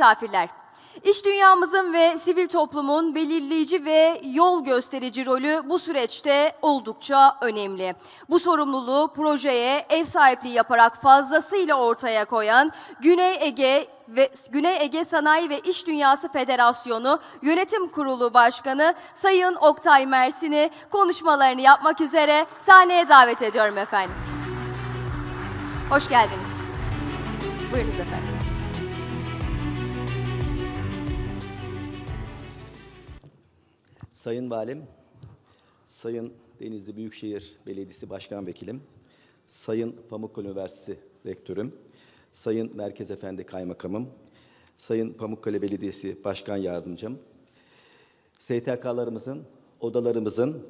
misafirler. İş dünyamızın ve sivil toplumun belirleyici ve yol gösterici rolü bu süreçte oldukça önemli. Bu sorumluluğu projeye ev sahipliği yaparak fazlasıyla ortaya koyan Güney Ege ve Güney Ege Sanayi ve İş Dünyası Federasyonu Yönetim Kurulu Başkanı Sayın Oktay Mersin'i konuşmalarını yapmak üzere sahneye davet ediyorum efendim. Hoş geldiniz. Buyurunuz efendim. Sayın Valim, Sayın Denizli Büyükşehir Belediyesi Başkan Vekilim, Sayın Pamukkale Üniversitesi Rektörüm, Sayın Merkez Efendi Kaymakamım, Sayın Pamukkale Belediyesi Başkan Yardımcım, STK'larımızın, odalarımızın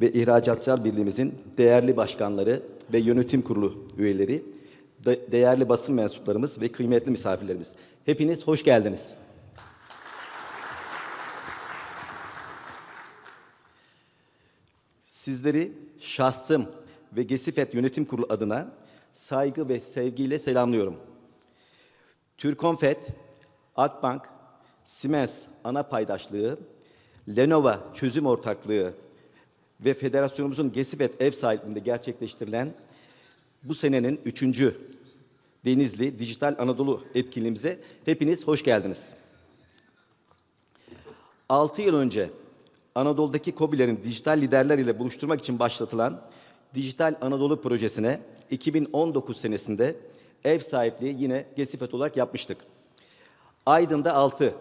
ve İhracatçılar Birliğimizin değerli başkanları ve yönetim kurulu üyeleri, de- değerli basın mensuplarımız ve kıymetli misafirlerimiz. Hepiniz hoş geldiniz. Sizleri şahsım ve Gesifet Yönetim Kurulu adına saygı ve sevgiyle selamlıyorum. Türkonfet, Akbank, Siemens ana paydaşlığı, Lenovo çözüm ortaklığı ve federasyonumuzun Gesifet ev sahipliğinde gerçekleştirilen bu senenin üçüncü Denizli Dijital Anadolu etkinliğimize hepiniz hoş geldiniz. 6 yıl önce Anadolu'daki KOBİ'lerin dijital liderler ile buluşturmak için başlatılan Dijital Anadolu projesine 2019 senesinde ev sahipliği yine Gesifet olarak yapmıştık. Aydın'da 6,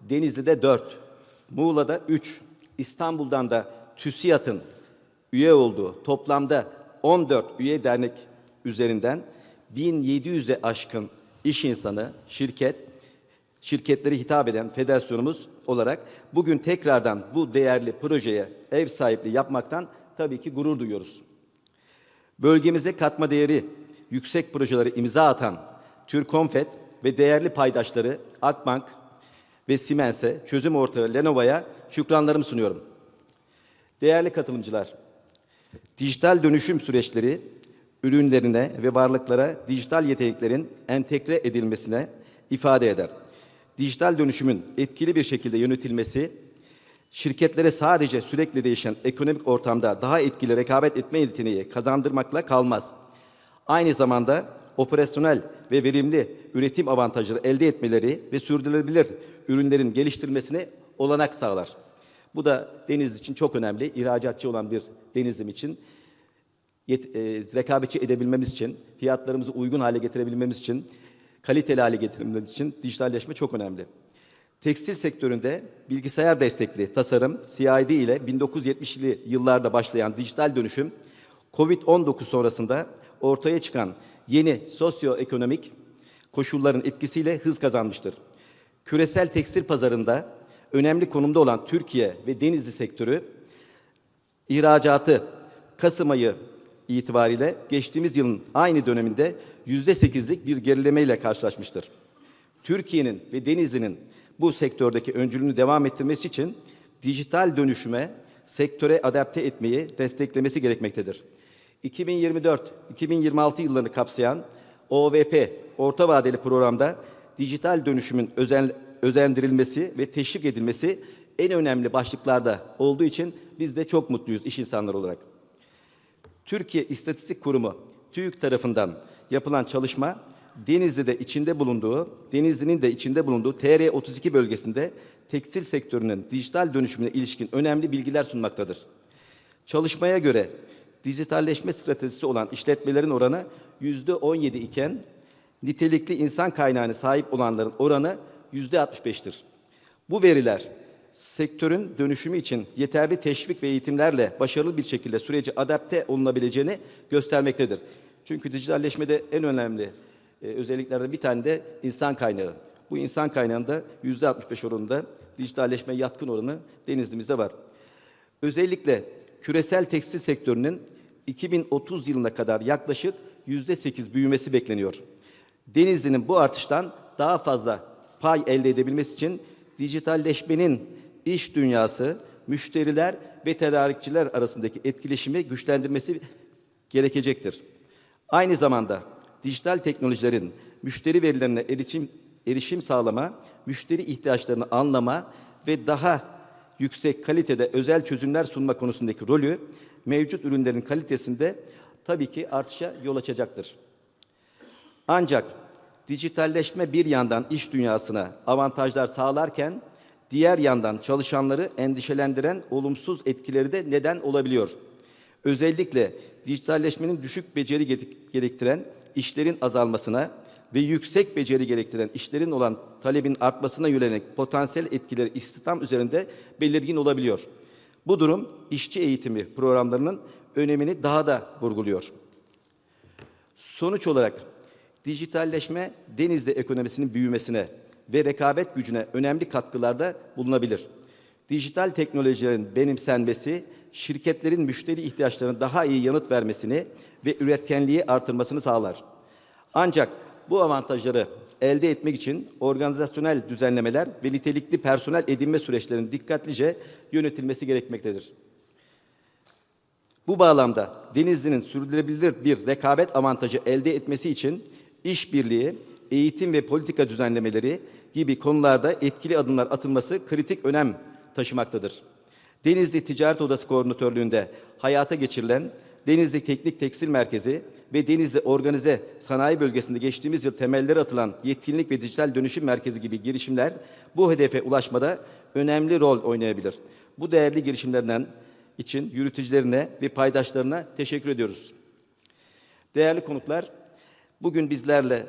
Denizli'de 4, Muğla'da 3, İstanbul'dan da TÜSİAD'ın üye olduğu toplamda 14 üye dernek üzerinden 1700'e aşkın iş insanı, şirket, şirketlere hitap eden federasyonumuz olarak bugün tekrardan bu değerli projeye ev sahipliği yapmaktan tabii ki gurur duyuyoruz. Bölgemize katma değeri yüksek projeleri imza atan Türkonfet ve değerli paydaşları Akbank ve Siemens'e, çözüm ortağı Lenovo'ya şükranlarımı sunuyorum. Değerli katılımcılar, dijital dönüşüm süreçleri ürünlerine ve varlıklara dijital yeteneklerin entegre edilmesine ifade eder. Dijital dönüşümün etkili bir şekilde yönetilmesi, şirketlere sadece sürekli değişen ekonomik ortamda daha etkili rekabet etme yeteneği kazandırmakla kalmaz. Aynı zamanda operasyonel ve verimli üretim avantajları elde etmeleri ve sürdürülebilir ürünlerin geliştirmesine olanak sağlar. Bu da Denizli için çok önemli. İhracatçı olan bir Denizlim için yet- e, rekabetçi edebilmemiz için, fiyatlarımızı uygun hale getirebilmemiz için, kaliteli hale getirebilmemiz için dijitalleşme çok önemli. Tekstil sektöründe bilgisayar destekli tasarım, CID ile 1970'li yıllarda başlayan dijital dönüşüm, Covid-19 sonrasında ortaya çıkan yeni sosyoekonomik koşulların etkisiyle hız kazanmıştır. Küresel tekstil pazarında önemli konumda olan Türkiye ve Denizli sektörü İhracatı Kasım ayı itibariyle geçtiğimiz yılın aynı döneminde yüzde sekizlik bir gerilemeyle karşılaşmıştır. Türkiye'nin ve Denizli'nin bu sektördeki öncülüğünü devam ettirmesi için dijital dönüşüme, sektöre adapte etmeyi desteklemesi gerekmektedir. 2024-2026 yıllarını kapsayan OVP orta vadeli programda dijital dönüşümün özen, özendirilmesi ve teşvik edilmesi en önemli başlıklarda olduğu için biz de çok mutluyuz iş insanları olarak. Türkiye İstatistik Kurumu TÜİK tarafından yapılan çalışma Denizli'de içinde bulunduğu, Denizli'nin de içinde bulunduğu TR32 bölgesinde tekstil sektörünün dijital dönüşümüne ilişkin önemli bilgiler sunmaktadır. Çalışmaya göre dijitalleşme stratejisi olan işletmelerin oranı yüzde 17 iken nitelikli insan kaynağına sahip olanların oranı yüzde 65'tir. Bu veriler sektörün dönüşümü için yeterli teşvik ve eğitimlerle başarılı bir şekilde sürece adapte olunabileceğini göstermektedir. Çünkü dijitalleşmede en önemli e, özelliklerden bir tane de insan kaynağı. Bu insan kaynağında yüzde 65 oranında dijitalleşme yatkın oranı Denizli'mizde var. Özellikle küresel tekstil sektörünün 2030 yılına kadar yaklaşık yüzde 8 büyümesi bekleniyor. Denizli'nin bu artıştan daha fazla pay elde edebilmesi için dijitalleşmenin iş dünyası, müşteriler ve tedarikçiler arasındaki etkileşimi güçlendirmesi gerekecektir. Aynı zamanda dijital teknolojilerin müşteri verilerine erişim erişim sağlama, müşteri ihtiyaçlarını anlama ve daha yüksek kalitede özel çözümler sunma konusundaki rolü mevcut ürünlerin kalitesinde tabii ki artışa yol açacaktır. Ancak dijitalleşme bir yandan iş dünyasına avantajlar sağlarken diğer yandan çalışanları endişelendiren olumsuz etkileri de neden olabiliyor. Özellikle dijitalleşmenin düşük beceri ge- gerektiren işlerin azalmasına ve yüksek beceri gerektiren işlerin olan talebin artmasına yönelik potansiyel etkileri istihdam üzerinde belirgin olabiliyor. Bu durum işçi eğitimi programlarının önemini daha da vurguluyor. Sonuç olarak dijitalleşme denizde ekonomisinin büyümesine ve rekabet gücüne önemli katkılarda bulunabilir. Dijital teknolojilerin benimsenmesi, şirketlerin müşteri ihtiyaçlarına daha iyi yanıt vermesini ve üretkenliği artırmasını sağlar. Ancak bu avantajları elde etmek için organizasyonel düzenlemeler ve nitelikli personel edinme süreçlerinin dikkatlice yönetilmesi gerekmektedir. Bu bağlamda Denizli'nin sürdürülebilir bir rekabet avantajı elde etmesi için işbirliği, eğitim ve politika düzenlemeleri gibi konularda etkili adımlar atılması kritik önem taşımaktadır. Denizli Ticaret Odası Koordinatörlüğünde hayata geçirilen Denizli Teknik Tekstil Merkezi ve Denizli Organize Sanayi Bölgesi'nde geçtiğimiz yıl temelleri atılan Yetkinlik ve Dijital Dönüşüm Merkezi gibi girişimler bu hedefe ulaşmada önemli rol oynayabilir. Bu değerli girişimlerden için yürütücülerine ve paydaşlarına teşekkür ediyoruz. Değerli konuklar, bugün bizlerle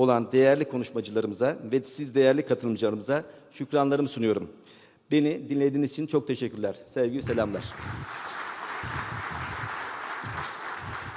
olan değerli konuşmacılarımıza ve siz değerli katılımcılarımıza şükranlarımı sunuyorum. Beni dinlediğiniz için çok teşekkürler. Sevgi ve selamlar.